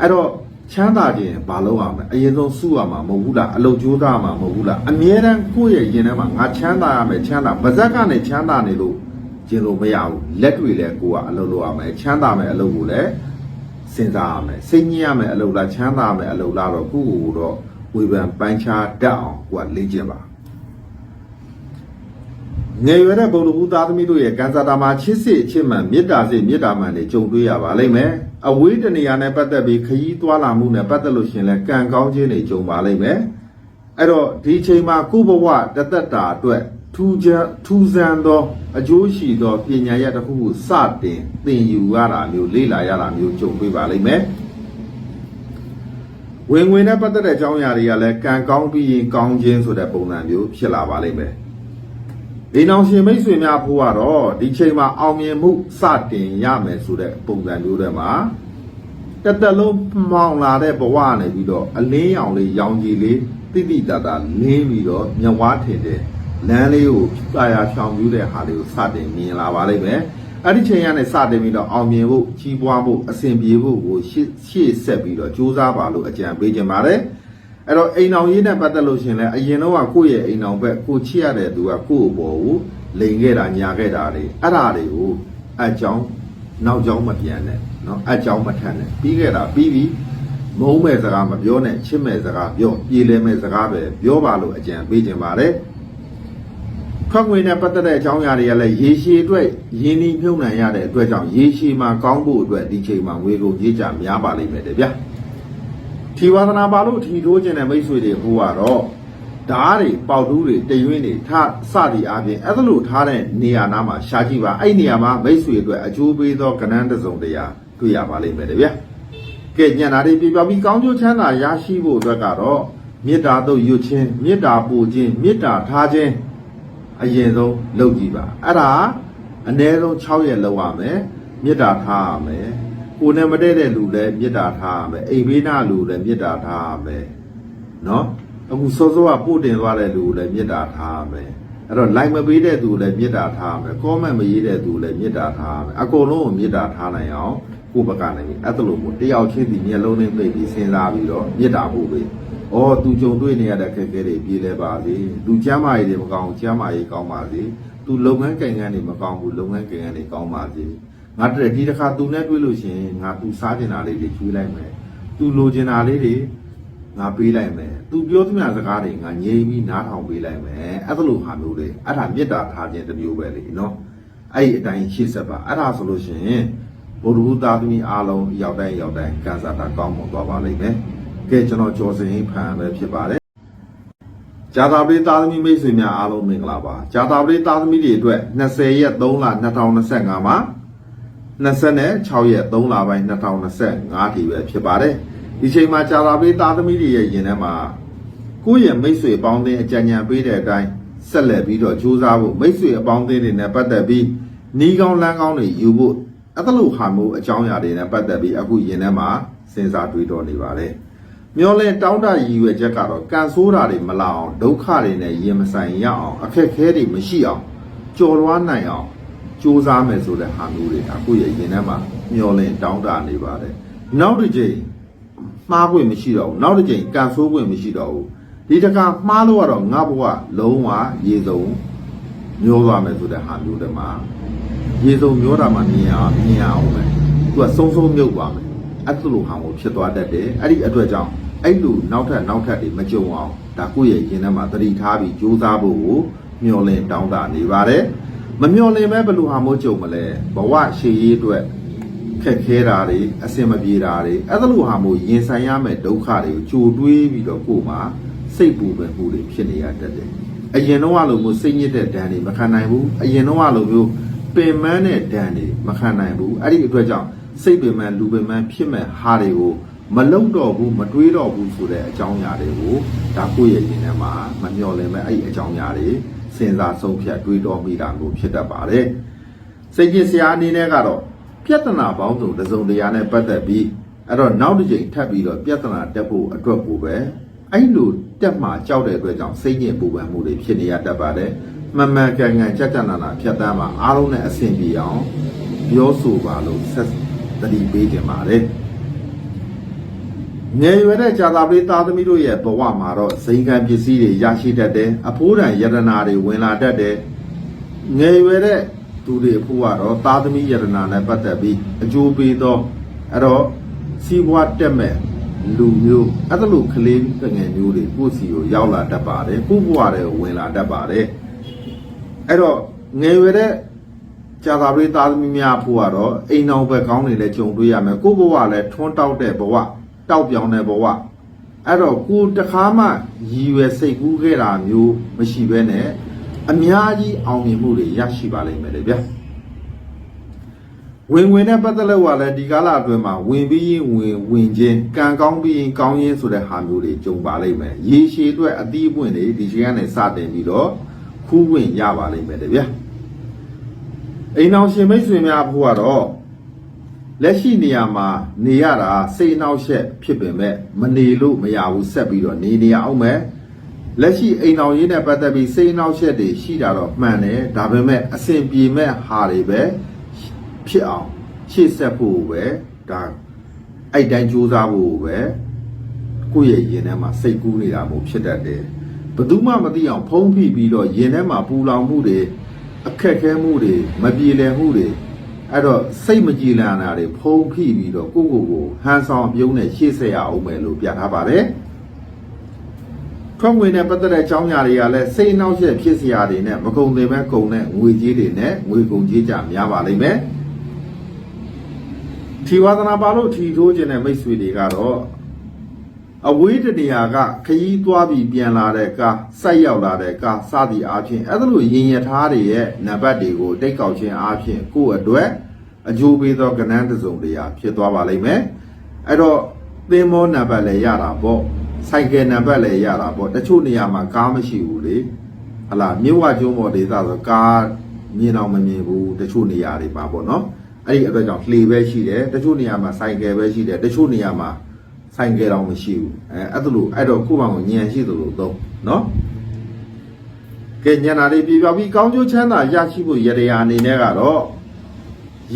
Speaker 1: အဲ့တော့ချမ်းသာခြင်းဘာလို့ရမလဲအရင်ဆုံးစုရမှာမဟုတ်ဘူးလားအလုတ်ကြိုးစားမှာမဟုတ်ဘူးလားအမြဲတမ်းကိုယ့်ရဲ့ရင်ထဲမှာငါချမ်းသာရမယ်ချမ်းသာပါဇက်ကနေချမ်းသာနေလို့ ကျင်လို့မရဘူးလက်တွေလည်းကိုယ်ကအလုပ်လုပ်ရမယ်ချမ်းသာမယ်အလုပ်ကိုလည်းစဉ်းစားရမယ်စိတ်ညစ်ရမယ်အလုပ်လားချမ်းသာမယ်အလုပ်လားတော့ကိုယ့်ကိုယ်တော့ဝေဖန်ပိုင်းခြားတတ်အောင်ကိုယ်ကလေ့ကျင့်ပါငယ်ရွယ်တဲ့ဘုံလူဘူးသားသမီးတို့ရဲ့ကံစားတာမှာချစ်စစ်အချစ်မှန်မေတ္တာစိတ်မေတ္တာမှန်တွေကြုံတွေ့ရပါလိမ့်မယ်။အဝေးတနေရာနဲ့ပတ်သက်ပြီးခရီးသွားလာမှုနဲ့ပတ်သက်လို့ရှရင်လဲကံကောင်းခြင်းတွေကြုံပါလိမ့်မယ်။အဲ့တော့ဒီအချိန်မှာကိုယ့်ဘဝတသက်တာအတွက် ထထူးခြားထူးဆန်းသောအကျိုးရှိသောပညာရပ်တစ်ခုကိုစတင်သင်ယူရတာမျိုးလေ့လာရတာမျိုးကြုံတွေ့ပါလိမ့်မယ်ဝင်ဝင်နဲ့ပတ်သက်တဲ့အကြောင်းအရာတွေကလည်းကံကောင်းပြီးရင်ကောင်းခြင်းဆိုတဲ့ပုံစံမျိုးဖြစ်လာပါလိမ့်မယ်ဒီနောင်ရှင်မိတ်ဆွေများဖို့ကတော့ဒီချိန်မှာအောင်မြင်မှုစတင်ရမယ်ဆိုတဲ့ပုံစံမျိုးတွေမှာတစ်သက်လုံးမှောင်လာတဲ့ဘဝနဲ့ပြီးတော့အလင်းရောင်လေးရောင်ကြီးလေးတိတိတတ်တာလင်းပြီးတော့မြဝါထင်တဲ့ လမ်းလေးကိုတာယာဖြောင်ပြူးတဲ့ဟာလေးကိုစတင်မြင်လာပါလိမ့်မယ်အဲ့ဒီချိန်ကနေစတင်ပြီးတော့အောင်မြင်ဖို့ကြီးပွားဖို့အစဉ်ပြေဖို့ကိုရှေ့ရှေ့ဆက်ပြီးတော့ကြိုးစားပါလို့အကြံပေးခြင်းပါတယ်အဲ့တော့အိမ်အောင်ရေးနဲ့ပတ်သက်လို့ရှရင်လဲအရင်တော့ကကိုယ့်ရဲ့အိမ်အောင်ဘက်ကိုချစ်ရတဲ့သူကကိုယ့်အပေါ်ကိုလိန်ခဲ့တာညာခဲ့တာတွေအဲ့ဒါတွေကိုအကြောင်းနောက်ကြောင်းမပြန်နဲ့เนาะအကြောင်းမထန်နဲ့ပြီးခဲ့တာပြီးပြီမုန်းမဲ့စကားမပြောနဲ့ချစ်မဲ့စကားပြောပြေလဲမဲ့စကားပဲပြောပါလို့အကြံပေးခြင်းပါတယ် ခွက်ငွေနဲ့ပတ်သက်တဲ့အကြောင်းအရာတွေကလည်းရေရှည်အတွက်ရင်းနှီးမြှုပ်နှံရတဲ့အတွက်ကြောင့်ရေရှည်မှာကောင်းဖို့အတွက်ဒီချိန်မှာငွေကုန်ကြေးကြများပါလိမ့်မယ်တဲ့ဗျာထီဝါသနာပါလို့ထီထိုးခြင်းတဲ့မိတ်ဆွေတွေဟိုကတော့ဓာတ်တွေပေါက်တူးတွေတရွင်းတွေထစသည်အပြင်အဲ့ဒါလို့ထားတဲ့နေရာနားမှာရှာကြည့်ပါအဲ့ဒီနေရာမှာမိတ်ဆွေအတွက်အကျိုးပေးသောကဏ္ဍတစ်စုံတရာတွေ့ရပါလိမ့်မယ်တဲ့ဗျာကဲညံတာတွေပြပြပြီးကောင်းကျိုးချမ်းသာရရှိဖို့အတွက်ကတော့မေတ္တာတို့ရွတ်ခြင်းမေတ္တာပို့ခြင်းမေတ္တာထားခြင်း အရင်ဆုံးလုပ်ကြည့်ပါအဲ့ဒါအနည်းဆုံး6ရက်လောက်ရမယ်မေတ္တာထားရမယ်ကိုယ်နဲ့မတည့်တဲ့လူလည်းမေတ္တာထားရမယ်အိမ်ဘေးနာလူလည်းမေတ္တာထားရမယ်နော်အခုစောစောကပို့တင်သွားတဲ့လူကိုလည်းမေတ္တာထားရမယ်အဲ့တော့ line မပေးတဲ့သူလည်းမေတ္တာထားရမယ် comment မရေးတဲ့သူလည်းမေတ္တာထားရမယ်အကုန်လုံးကိုမေတ္တာထားနိုင်အောင်ကိုယ့်ဘက်ကနေအဲ့ဒါလို့ကိုတယောက်ချင်းဒီမျက်လုံးနဲ့ပြပြီးစဉ်းစားပြီးတော့မေတ္တာပို့ပေး ဩသူကြုံတွေ့နေရတဲ့အခက်အခဲတွေပြေးလဲပါစေသူကျမ်းမာရေးတွေမကောင်းဘူးကျမ်းမာရေးကောင်းပါစေသူလုပ်ငန်းကိန်းဂန်းတွေမကောင်းဘူးလုပ်ငန်းကိန်းဂန်းတွေကောင်းပါစေငါတည်းဒီတစ်ခါသူနဲ့တွေ့လို့ရှိရင်ငါသူစားကျင်တာလေးတွေကျွေးလိုက်မယ်သူလိုချင်တာလေးတွေငါပေးလိုက်မယ်သူပြောသမျှစကားတွေငါငြိမ်ပြီးနားထောင်ပေးလိုက်မယ်အဲ့ဒါလိုဟာမျိုးတွေအဲ့ဒါမေတ္တာထားခြင်းတစ်မျိုးပဲလေနော်အဲ့ဒီအတိုင်းရှေ့ဆက်ပါအဲ့ဒါဆိုလို့ရှိရင်ဘုရားသားသမီးအားလုံးရောက်တိုင်းရောက်တိုင်းကံစားတာကောင်းမွန်သွားပါလိမ့်မယ် ကဲကျွန်တော်ကြော်စင်ဖန်ပဲဖြစ်ပါတယ်ဂျာတာပရိသားသမီးမိတ်ဆွေများအားလုံးမင်္ဂလာပါဂျာတာပရိသားသမီးတွေအတွက်20ရက်3လ2025မှာ26ရက်3လပိုင်း2025ထိပဲဖြစ်ပါတယ်ဒီချိန်မှာဂျာတာပရိသားသမီးတွေရဲ့ယင်ထဲမှာကိုယ့်ရဲ့မိတ်ဆွေအပေါင်းအသင်းအကြံဉာဏ်ပေးတဲ့အတိုင်းဆက်လက်ပြီးတော့ကြိုးစားဖို့မိတ်ဆွေအပေါင်းအသင်းတွေနဲ့ပတ်သက်ပြီးနီးကောင်းလမ်းကောင်းတွေယူဖို့အဲ့ဒါလိုဟာမျိုးအကြောင်းအရာတွေနဲ့ပတ်သက်ပြီးအခုယင်ထဲမှာစဉ်းစားတွေးတောနေပါတယ် မျောလဲတောင်းတရည်ရွယ်ချက်ကတော့ကန်ဆိုးတာတွေမလာအောင်ဒုက္ခတွေနဲ့ရင်မဆိုင်ရအောင်အခက်ခဲတွေမရှိအောင်ကြော်လွားနိုင်အောင်စူးစမ်းမယ်ဆိုတဲ့ဟာမျိုးတွေအခုရဲ့ရင်ထဲမှာမျောလဲတောင်းတနေပါတယ်နောက်တစ်ချိန်မှားခွင့်မရှိတော့ဘူးနောက်တစ်ချိန်ကန်ဆိုးခွင့်မရှိတော့ဘူးဒီတစ်ခါမှားလို့ကတော့ငါဘဝလုံးဝရေစုံမျောသွားမယ်ဆိုတဲ့ဟာမျိုးတွေမှာရေစုံမျောတာမှမြင်အောင်မြင်အောင်ပဲသူကစုံစုံမြုပ်သွားမယ်အဲ့ဒါလိုဟာကိုဖြစ်သွားတတ်တယ်အဲ့ဒီအတွက်ကြောင့် အဲ့လိုနောက်ထပ်နောက်ထပ်တွေမကြုံအောင်ဒါကိုယ့်ရဲ့ရင်ထဲမှာသတိထားပြီးကြိုးစားဖို့ကိုမျှော်လင့်တောင်းတနေပါတယ်မမျှော်လင့်မဲဘယ်လိုဟာမို့ကြုံမလဲဘဝရှည်ရေးအတွက်ခက်ခဲတာတွေအဆင်မပြေတာတွေအဲ့ဒါလိုဟာမို့ရင်ဆိုင်ရမယ့်ဒုက္ခတွေကိုကြိုတွေးပြီးတော့ကိုယ်မှာစိတ်ပူပန်မှုတွေဖြစ်နေရတတ်တယ်အရင်တော့လိုမျိုးစိတ်ညစ်တဲ့ဒဏ်တွေမခံနိုင်ဘူးအရင်တော့လိုမျိုးပင်ပန်းတဲ့ဒဏ်တွေမခံနိုင်ဘူးအဲ့ဒီအတွက်ကြောင့်စိတ်ပင်ပန်းလူပင်ပန်းဖြစ်မဲ့ဟာတွေကို မလုံတော့ဘူးမတွေးတော့ဘူးဆိုတဲ့အကြောင်းအရာတွေကိုဒါကိုယ့်ရဲ့ရင်ထဲမှာမမျှော်လင့်မဲ့အဲ့ဒီအကြောင်းအရာတွေစဉ်းစားဆုံးဖြတ်တွေးတောမိတာမျိုးဖြစ်တတ်ပါတယ်စိတ်ကြီးစရာအနေနဲ့ကတော့ပြဿနာပေါင်းစုံတစ်စုံတရာနဲ့ပတ်သက်ပြီးအဲ့တော့နောက်တစ်ချိန်ထပ်ပြီးတော့ပြဿနာတက်ဖို့အတွက်ကိုပဲအဲ့လိုတက်မှကြောက်တဲ့အတွက်ကြောင့်စိတ်ညစ်ပူပန်မှုတွေဖြစ်နေရတတ်ပါတယ်မမှန်ကန်ကန်ကြက်ကြနာနာဖြတ်တန်းမှာအားလုံးနဲ့အဆင်ပြေအောင်ပြောဆိုပါလို့ဆက်တတိပေးကြပါတယ် ငယ်ရွယ်တဲ့ဂျာတာပရိသားသမီးတို့ရဲ့ဘဝမှာတော့ဇိမ်ခံပစ္စည်းတွေရရှိတတ်တယ်အဖိုးတန်ယတနာတွေဝင်လာတတ်တယ်ငယ်ရွယ်တဲ့သူတွေအဖို့ကတော့သားသမီးယတနာနဲ့ပတ်သက်ပြီးအကျိုးပေးသောအဲ့တော့စီးပွားတက်မဲ့လူမျိုးအဲ့ဒါလိုကလေးငယ်မျိုးတွေကိုယ့်စီကိုရောက်လာတတ်ပါတယ်ကိုယ့်ဘဝတွေကိုဝင်လာတတ်ပါတယ်အဲ့တော့ငယ်ရွယ်တဲ့ကြာသာပရိသားသမီးများဖို့ကတော့အိမ်အောင်ဘက်ကောင်းတွေလည်းကြုံတွေ့ရမယ်ကိုယ့်ဘဝလည်းထွန်းတောက်တဲ့ဘဝ တောက်ပြောင်တဲ့ဘဝအဲ့တော့ကိုယ်တခါမှရည်ရွယ်စိတ်ကူးခဲ့တာမျိုးမရှိဘဲနဲ့အများကြီးအောင်မြင်မှုတွေရရှိပါလိမ့်မယ်လေဗျာဝင်ဝင်နဲ့ပတ်သက်လို့ကလည်းဒီကာလအတွင်းမှာဝင်ပြီးရင်ဝင်ဝင်ချင်းကံကောင်းပြီးရင်ကောင်းရင်ဆိုတဲ့ဟာမျိုးတွေကြုံပါလိမ့်မယ်ရေရှည်အတွက်အသီးအပွင့်တွေဒီချိန်ကနေစတင်ပြီးတော့ခူးဝင်ရပါလိမ့်မယ်လေဗျာအိမ်အောင်ရှင်မိတ်ဆွေများဖို့ကတော့ လက်ရှိနေရာမှာနေရတာစိတ်အနှောက်အယှက်ဖြစ်ပင်မဲ့မနေလို့မရဘူးဆက်ပြီးတော့နေနေရအောင်မယ်လက်ရှိအိမ်အောင်ရေးနဲ့ပတ်သက်ပြီးစိတ်အနှောက်အယှက်တွေရှိတာတော့မှန်တယ်ဒါပေမဲ့အစဉ်ပြေမဲ့ဟာတွေပဲဖြစ်အောင်ရှေ့ဆက်ဖို့ပဲဒါအဲ့တိုင်းကြိုးစားဖို့ပဲကိုယ့်ရဲ့ရင်ထဲမှာစိတ်ကူးနေတာမျိုးဖြစ်တတ်တယ်ဘယ်သူမှမသိအောင်ဖုံးဖိပြီးတော့ရင်ထဲမှာပူလောင်မှုတွေအခက်အခဲမှုတွေမပြေလည်မှုတွေ အဲ့တော့စိတ်မကြည်လန့်တာတွေဖုံးဖိပြီးတော့ကိုယ့်ကိုယ်ကိုဟန်ဆောင်ပြုံးနဲ့ရှေ့ဆက်ရအောင်မယ်လို့ပြထားပါတယ်ထွက်ငွေနဲ့ပတ်သက်တဲ့အကြောင်းအရာတွေကလည်းစိတ်အနှောက်အယှက်ဖြစ်စရာတွေနဲ့မကုန်သေးပဲကုန်တဲ့ငွေကြေးတွေနဲ့ငွေကုန်ကြေးကြများပါလိမ့်မယ်ထီဝါသနာပါလို့ထီထိုးခြင်းတဲ့မိတ်ဆွေတွေကတော့ အဝေးတနေရာကခရီးသွားပြီးပြန်လာတဲ့ကားစိုက်ရောက်လာတဲ့ကားစသည်အားဖြင့်အဲ့ဒါလိုရင်ရထားတွေရဲ့နံပါတ်တွေကိုတိတ်ကောက်ခြင်းအားဖြင့်ကိုယ့်အတွက်အကျိုးပေးသောကဏ္ဍတစ်စုံတရာဖြစ်သွားပါလိမ့်မယ်အဲ့တော့သင်္ဘောနံပါတ်လည်းရတာပေါ့ဆိုင်ကယ်နံပါတ်လည်းရတာပေါ့တချို့နေရာမှာကားမရှိဘူးလေဟလာမြို့ဝကျွန်းပေါ်ဒေသဆိုကားမြင်အောင်မမြင်ဘူးတချို့နေရာတွေမှာပေါ့နော်အဲ့ဒီအတွက်ကြောင့်လှေပဲရှိတယ်တချို့နေရာမှာဆိုင်ကယ်ပဲရှိတယ်တချို့နေရာမှာ ဆိုင်ကယ်တော့မရှိဘူးအဲအဲ့ဒါလို့အဲ့တော့ကိုယ့်ဘာကိုညံရှိသလိုသုံးနော်ကဲညနာလေးပြပြပြီးကောင်းကျိုးချမ်းသာရရှိဖို့ရတရားအနေနဲ့ကတော့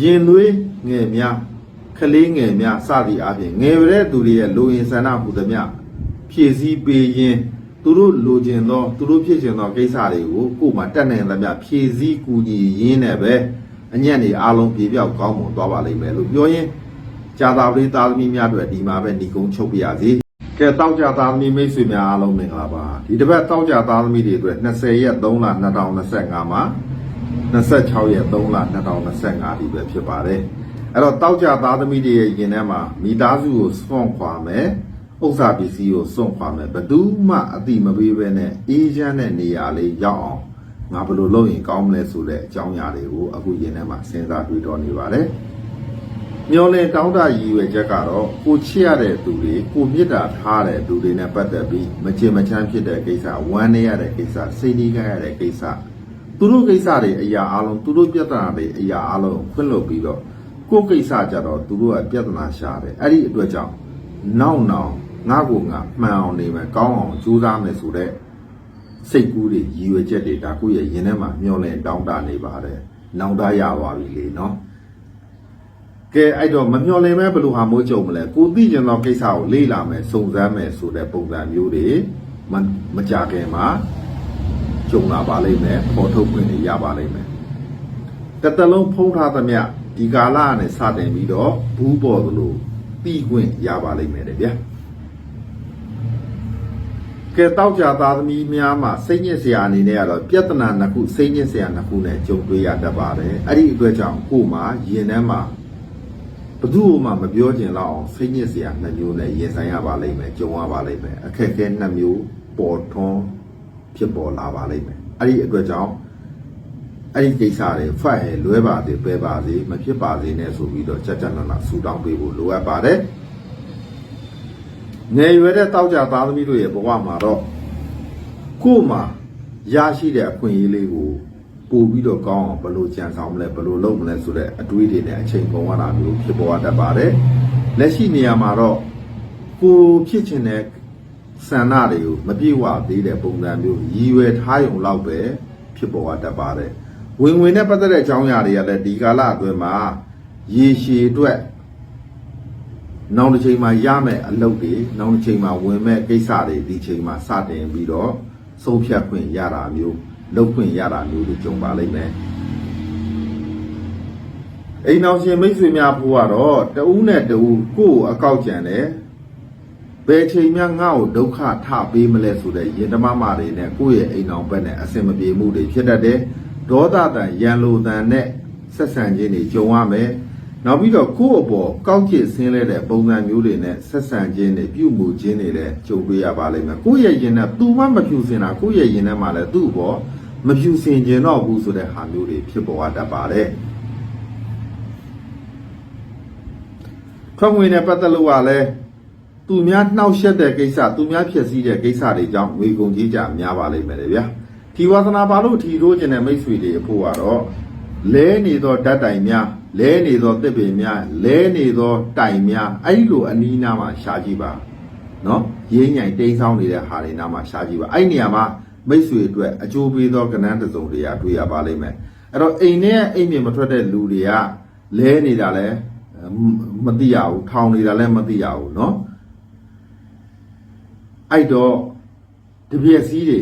Speaker 1: ရင်သွေးငယ်များခလေးငယ်များစသည်အပြင်ငယ်ရတဲ့သူတွေရဲ့လူရင်ဆန္ဒဟူသည်မြဖြည့်ဆည်းပေးရင်သူတို့လိုချင်သောသူတို့ဖြစ်ချင်သောကိစ္စတွေကိုကိုယ်မှတက်နိုင်သမျှဖြည့်ဆည်းကူညီရင်းနဲ့ပဲအညံ့နေအားလုံးပြေပြောက်ကောင်းမွန်သွားပါလိမ့်မယ်လို့ပြောရင် ကြာသာပရိသားသမီးများတို့ဒီမှာပဲညီကုန်းချုပ်ပြရစီကဲတောက်ကြသားသမီးမိတ်ဆွေများအားလုံးမင်္ဂလာပါဒီတစ်ပတ်တောက်ကြသားသမီးတွေအတွက်20ရက်3လ2025မှာ26ရက်3လ2025ဒီပဲဖြစ်ပါတယ်အဲ့တော့တောက်ကြသားသမီးတွေရဲ့ယင်ထဲမှာမိသားစုကိုစွန့်ခွာမယ်ဥစ္စာပစ္စည်းကိုစွန့်ခွာမယ်ဘယ်သူမှအတိမပေးဘဲနဲ့အေးချမ်းတဲ့နေရာလေးရောက်အောင်ငါဘယ်လိုလုပ်ရင်ကောင်းမလဲဆိုတဲ့အကြောင်းအရာတွေကိုအခုယင်ထဲမှာစဉ်းစားတွေးတောနေပါတယ် မျောလင်းတောင်းတရည်ရွယ်ချက်ကတော့ကိုချစ်ရတဲ့သူတွေကိုမြစ်တာထားတဲ့သူတွေနဲ့ပတ်သက်ပြီးမချင်မချမ်းဖြစ်တဲ့ကိစ္စဝမ်းနေရတဲ့ကိစ္စစိတ်ကြီးကြရတဲ့ကိစ္စသူတို့ကိစ္စတွေအရာအလုံးသူတို့ပြဿနာတွေအရာအလုံးခွင့်လွှတ်ပြီးတော့ကိုယ်ကိစ္စကြတော့သူတို့ကပြဿနာရှာတယ်အဲ့ဒီအတွက်ကြောင့်နောက်နောက်ငါ့ကိုငါမှန်အောင်နေမယ်ကောင်းအောင်ကြိုးစားမယ်ဆိုတဲ့စိတ်ကူးတွေရည်ရွယ်ချက်တွေဒါကိုယ့်ရဲ့ရင်ထဲမှာမျောလင်းတောင်းတနေပါတယ်နောင်တရပါပြီလေနော် ကဲအဲ့တော့မမျော်လင့်မဲ့ဘယ်လိုဟာမိုးကြုံမလဲကိုသိကျင်သောကိစ္စကိုလေ့လာမယ်စုံစမ်းမယ်ဆိုတဲ့ပုံစံမျိုးတွေမမကြခင်မှာကြုံလာပါလိမ့်မယ်ပေါ်ထုတ်ခွင့်တွေရပါလိမ့်မယ်တစ်သက်လုံးဖုံးထားသမျှဒီကာလနဲ့စတင်ပြီးတော့ဘူးပေါ်သလိုပြီးခွင့်ရပါလိမ့်မယ်တဲ့ဗျာကဲတောက်ကြသားသမီးများမှာစိတ်ညစ်စရာအနေနဲ့ကတော့ပြဿနာနှစ်ခုစိတ်ညစ်စရာနှစ်ခုနဲ့ကြုံတွေ့ရတတ်ပါတယ်အဲ့ဒီအတွက်ကြောင့်ကို့မှာရင်ထဲမှာ ဘသူ့မှမပြောကျင်တော့အောင်စိတ်ညစ်စရာနှစ်မျိုးနဲ့ရင်ဆိုင်ရပါလိမ့်မယ်ကြုံရပါလိမ့်မယ်အခက်အခဲနှစ်မျိုးပေါ်ထွန်းဖြစ်ပေါ်လာပါလိမ့်မယ်အဲ့ဒီအတွက်ကြောင့်အဲ့ဒီကိစ္စတွေဖတ်ရလွဲပါသေးပဲပါသေးမဖြစ်ပါသေးနဲ့ဆိုပြီးတော့ချက်ချက်နာနာဆူတောင်းပေးဖို့လိုအပ်ပါတယ်ငယ်ရွယ်တဲ့တောက်ကြသားသမီးတို့ရဲ့ဘဝမှာတော့ကို့မှာရရှိတဲ့အခွင့်အရေးလေးကို ပို့ပြီးတော့ကောင်းအောင်ဘယ်လိုကြံဆောင်မလဲဘယ်လိုလုပ်မလဲဆိုတဲ့အတွေးတွေနဲ့အချိန်ကုန်ရတာမျိုးဖြစ်ပေါ်တတ်ပါတယ်လက်ရှိနေရာမှာတော့ကိုဖြစ်ချင်တဲ့ဆန္ဒတွေကိုမပြေဝသေးတဲ့ပုံစံမျိုးရည်ရွယ်ထားရုံလောက်ပဲဖြစ်ပေါ်တတ်ပါတယ်ဝင်ဝင်နဲ့ပတ်သက်တဲ့အကြောင်းအရာတွေကလည်းဒီကာလအတွင်းမှာရေရှည်အတွက်နောက်တစ်ချိန်မှာရမယ်အလုပ်တွေနောက်တစ်ချိန်မှာဝင်မဲ့ကိစ္စတွေဒီချိန်မှာစတင်ပြီးတော့ဆုံးဖြတ်ခွင့်ရတာမျိုး လုပ်ခွင့်ရတာမျိုးတွေကြုံပါလိမ့်မယ်အိမ်အောင်ရှင်မိတ်ဆွေများဖို့ကတော့တဦးနဲ့တဦးကိုယ့်ကိုအကောက်ကြံတယ်ဘယ်ချိန်မှငါ့ကိုဒုက္ခထပေးမလဲဆိုတဲ့ယင်တမမတွေနဲ့ကိုယ့်ရဲ့အိမ်အောင်ဘက်နဲ့အဆင်မပြေမှုတွေဖြစ်တတ်တယ်ဒေါသတန်ရန်လိုတန်နဲ့ဆက်ဆံခြင်းတွေကြုံရမယ်နောက်ပြီးတော့ကိုယ့်အပေါ်ကောက်ကျစ်ဆင်းလဲတဲ့ပုံစံမျိုးတွေနဲ့ဆက်ဆံခြင်းတွေပြုမှုခြင်းတွေလည်းကြုံတွေ့ရပါလိမ့်မယ်ကိုယ့်ရဲ့ရင်နဲ့သူမှမဖြူစင်တာကိုယ့်ရဲ့ရင်ထဲမှာလည်းသူ့အပေါ် မဖြူစင်ကျင်တော့ဘူးဆိုတဲ့ဟာမျိုးတွေဖြစ်ပေါ်တတ်ပါတယ်ထွက်ငွေနဲ့ပတ်သက်လို့ကလည်းသူများနှောက်ယှက်တဲ့ကိစ္စသူများဖြစ်စည်းတဲ့ကိစ္စတွေကြောင့်ငွေကုန်ကြီးကြများပါလိမ့်မယ်လေဗျာဒီဝါသနာပါလို့ထီထိုးခြင်းတဲ့မိတ်ဆွေတွေအဖို့ကတော့လဲနေသောဓာတ်တိုင်များလဲနေသောတစ်ပင်များလဲနေသောတိုင်များအဲ့လိုအနီးနားမှာရှားကြည့်ပါနော်ရင်းညိုင်တိန်းဆောင်းနေတဲ့ဟာတွေနားမှာရှားကြည့်ပါအဲ့နေရာမှာ မိတ်ဆွေအတွက်အကျိုးပေးသောကဏ္ဍတစ်စုံတရာတွေ့ရပါလိမ့်မယ်အဲ့တော့အိမ်ထဲကအိမ်မြင်မထွက်တဲ့လူတွေကလဲနေတာလဲမသိရဘူးထောင်နေတာလဲမသိရဘူးနော်အဲ့တော့တပြက်စီးတွေ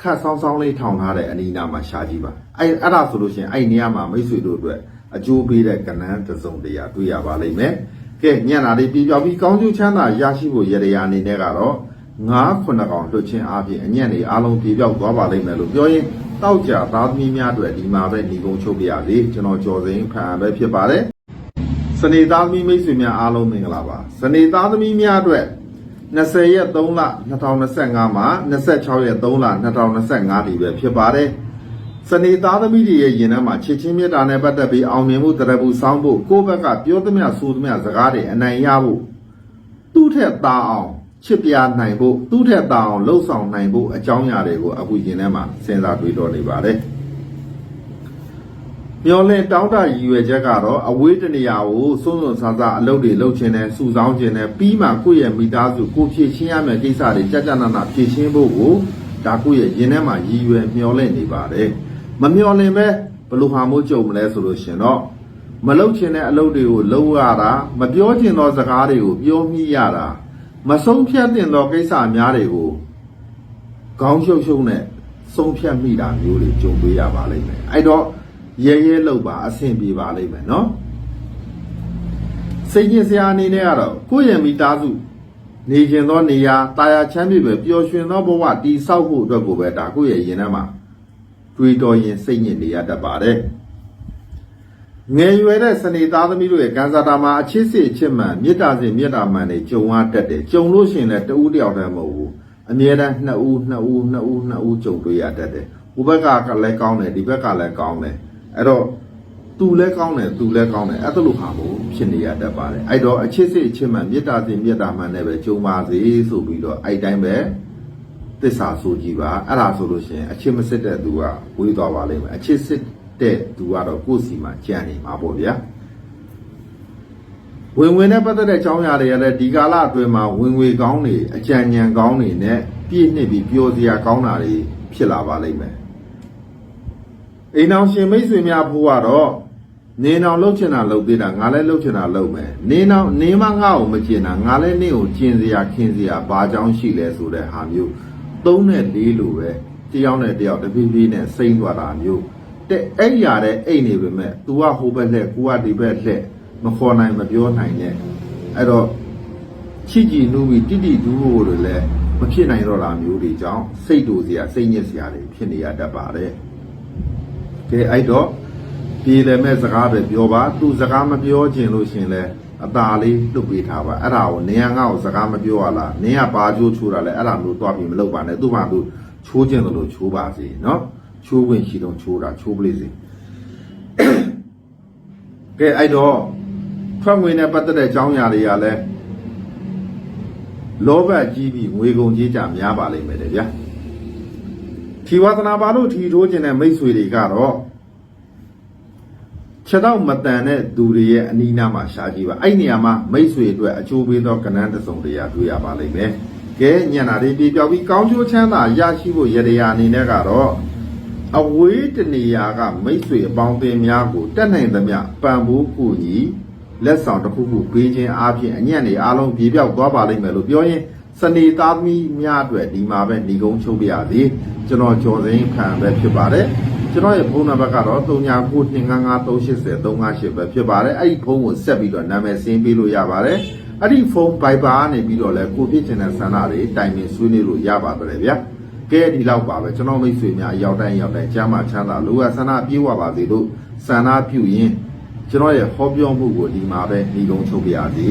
Speaker 1: ခတ်ဆောင်းဆောင်းလေးထောင်ထားတဲ့အနီးနားမှာရှားကြည့်ပါအဲ့အဲ့ဒါဆိုလို့ရှိရင်အဲ့နေရာမှာမိတ်ဆွေတို့အတွက်အကျိုးပေးတဲ့ကဏ္ဍတစ်စုံတရာတွေ့ရပါလိမ့်မယ်ကဲညံ့တာလေးပြပြောပြီးကောင်းကျိုးချမ်းသာရရှိဖို့ရရအနေနဲ့ကတော့ ငါးခုနှစ်ကောင်လွတ်ချင်းအားဖြင့်အညံ့တွေအားလုံးပြပြောက်သွားပါလိမ့်မယ်လို့ပြောရင်တောက်ကြသားသမီးများအတွက်ဒီမှာပဲညီကုန်းချုပ်ပြရစေကျွန်တော်ကြော်စိန်ဖန်ပဲဖြစ်ပါတယ်စနေသားသမီးမိတ်ဆွေများအားလုံးမင်္ဂလာပါစနေသားသမီးများအတွက်20ရက်3လ2025မှာ26ရက်3လ2025ဒီပဲဖြစ်ပါတယ်စနေသားသမီးတွေရဲ့ရင်ထဲမှာချစ်ချင်းမြတ်တာနဲ့ပတ်သက်ပြီးအောင်မြင်မှုတရဘူးစောင်းဖို့ကိုယ့်ဘက်ကပြောသမျှဆိုသမျှစကားတွေအနိုင်ရဖို့သူ့ထက်သားအောင် ချစ်ပြနိုင်ဖို့သူ့ထက်သားအောင်လှုပ်ဆောင်နိုင်ဖို့အကြောင်းအရာတွေကိုအခုရင်ထဲမှာစဉ်းစားတွေးတော်နေပါတယ်မျောလင်းတောင်းတရည်ရွယ်ချက်ကတော့အဝေးတနေရာကိုစွန့်စွန့်ဆားဆားအလုပ်တွေလုပ်ခြင်းနဲ့စုဆောင်းခြင်းနဲ့ပြီးမှကိုယ့်ရဲ့မိသားစုကိုဖြည့်ရှင်းရမယ့်ကိစ္စတွေကြကြနာနာဖြည့်ရှင်းဖို့ကိုဒါကိုယ့်ရဲ့ရင်ထဲမှာရည်ရွယ်မျောလင့်နေပါတယ်မမျောလင့်ပဲဘယ်လိုဟာမို့ကြုံမလဲဆိုလို့ရှင်တော့မလုပ်ခြင်းတဲ့အလုပ်တွေကိုလုပ်ရတာမပြောခြင်းသောစကားတွေကိုပြောမိရတာ မဆုံးဖြတ်တင်သောကိစ္စများတွေကိုခေါင်းရှုပ်ရှုပ်နဲ့ဆုံးဖြတ်မိတာမျိုးတွေကြုံတွေ့ရပါလိမ့်မယ်အဲ့တော့ရဲရဲလောက်ပါအဆင်ပြေပါလိမ့်မယ်နော်စိတ်ညစ်စရာအနေနဲ့ကတော့ကိုယ့်ရဲ့မိသားစုနေကျင်သောနေရာတာယာချမ်းမြေပဲပျော်ရွှင်သောဘဝတည်ဆောက်ဖို့အတွက်ကိုပဲဒါကိုယ့်ရဲ့ရင်ထဲမှာတွေးတော်ရင်စိတ်ညစ်နေရတတ်ပါတယ် ငယ်ရွယ်တဲ့စနေသားသမီးတို့ရဲ့ကံစားတာမှာအချစ်စစ်အချစ်မှန်မေတ္တာစဉ်မေတ္တာမှန်တွေကြုံရတတ်တယ်ကြုံလို့ရှိရင်လည်းတဦးတယောက်တည်းမဟုတ်ဘူးအမြဲတမ်းနှစ်ဦးနှစ်ဦးနှစ်ဦးနှစ်ဦးကြုံတွေ့ရတတ်တယ်ဟိုဘက်ကလည်းကောင်းတယ်ဒီဘက်ကလည်းကောင်းတယ်အဲ့တော့သူလည်းကောင်းတယ်သူလည်းကောင်းတယ်အဲ့ဒါလိုဟာမို့ဖြစ်နေရတတ်ပါတယ်အဲ့တော့အချစ်စစ်အချစ်မှန်မေတ္တာစဉ်မေတ္တာမှန်နဲ့ပဲကြုံပါစေဆိုပြီးတော့အဲ့တိုင်းပဲသစ္စာဆိုကြည့်ပါအဲ့ဒါဆိုလို့ရှိရင်အချစ်မစစ်တဲ့သူကဝေးသွားပါလိမ့်မယ်အချစ်စစ် တဲ့သူကတော့ကိုယ့်စီမှာကြံနေမှာပေါ့ဗျာဝင်ဝင်နဲ့ပတ်သက်တဲ့အကြောင်းအရာတွေကလည်းဒီကာလအတွင်းမှာဝင်ငွေကောင်းနေအကြံဉာဏ်ကောင်းနေနဲ့ပြည့်နှစ်ပြီးပျော်စရာကောင်းတာတွေဖြစ်လာပါလိမ့်မယ်အိမ်အောင်ရှင်မိတ်ဆွေများဖို့ကတော့နေအောင်လှုပ်ချင်တာလှုပ်သေးတာငါလည်းလှုပ်ချင်တာလှုပ်မယ်နေအောင်နေမငါ့ကိုမကျင်တာငါလည်းနေကိုကျင်စရာခင်စရာဘာကြောင်းရှိလဲဆိုတဲ့ဟာမျိုးသုံးနဲ့လေးလိုပဲတယောက်နဲ့တယောက်တပြေးပြေးနဲ့စိမ့်သွားတာမျိုး တဲ့အဲ့ရတဲ့အိတ်နေပေမဲ့ तू ကဟိုဘက်လှက်ကိုကဒီဘက်လှက်မခေါ်နိုင်မပြောနိုင်နဲ့အဲ့တော့ချစ်ကြည်နှူးပြီးတိတိဒူးဖို့တွေလည်းမဖြစ်နိုင်တော့တာမျိုးတွေကြောင့်စိတ်တူစရာစိတ်ညစ်စရာတွေဖြစ်နေရတတ်ပါတယ်ကဲအဲ့တော့ပြည်လည်းမဲ့စကားပဲပြောပါသူစကားမပြောခြင်းလို့ရှင်လဲအตาလေးလွတ်ပေးထားပါအဲ့ဒါကိုနေရငါ့ကိုစကားမပြောရလားနင်းကဘာချိုးချိုးတာလဲအဲ့ဒါမျိုးတွားပြီးမလုပ်ပါနဲ့သူ့မှာသူချိုးခြင်းလို့ချိုးပါစေနော် ချိုးဝင်ရှိတော့ချိုးတာချိုးပလိစေကဲအဲ့တော့ထွက်ငွေနဲ့ပတ်သက်တဲ့အကြောင်းအရာတွေကလည်းလောဘကြီးပြီးငွေကုန်ကြီးကြများပါလိမ့်မယ်တဲ့ဗျာထီဝသနာပါလို့ထီထိုးခြင်းတဲ့မိတ်ဆွေတွေကတော့ခြေတော့မတန်တဲ့သူတွေရဲ့အနီးနားမှာရှားကြည့်ပါအဲ့နေရာမှာမိတ်ဆွေအတွက်အကျိုးပေးသောကဏ္ဍတစ်စုံတရာတွေ့ရပါလိမ့်မယ်ကဲညံတာလေးပြေပြောက်ပြီးကောင်းကျိုးချမ်းသာရရှိဖို့ရတရားအနေနဲ့ကတော့ အဝေးတနေရာကမိတ်ဆွေအပေါင်းအသင်းများကိုတက်နိုင်သမျှပံ့ပိုးကူညီလက်ဆောင်တစ်ခုခုပေးခြင်းအပြင်အညံ့နေအားလုံးပြေပြောက်သွားပါလိမ့်မယ်လို့ပြောရင်စနေသားသမီးများအတွက်ဒီမှာပဲညီကုန်းချုပ်ပြရစီကျွန်တော်ကျော်စိန်ခံပဲဖြစ်ပါတယ်ကျွန်တော်ရဲ့ဖုန်းနံပါတ်ကတော့39925538ပဲဖြစ်ပါတယ်အဲ့ဒီဖုန်းကိုဆက်ပြီးတော့နာမည်စင်းပေးလို့ရပါတယ်အဲ့ဒီဖုန်း Viber ကနေပြီးတော့လဲကိုဖြစ်ချင်တဲ့ဆန္ဒတွေတိုင်ပင်ဆွေးနွေးလို့ရပါတယ်ဗျာ ကဲဒီလောက်ပါပဲကျွန်တော်မိတ်ဆွေများရောက်တိုင်းရောက်တိုင်းကျမ်းမာချမ်းသာလိုအပ်ဆန္ဒပြေဝပါစေလို့ဆန္ဒပြုရင်ကျွန်တော်ရဲ့ဟောပြောမှုကိုဒီမှာပဲညီကုန်းချုပ်ပြရစီ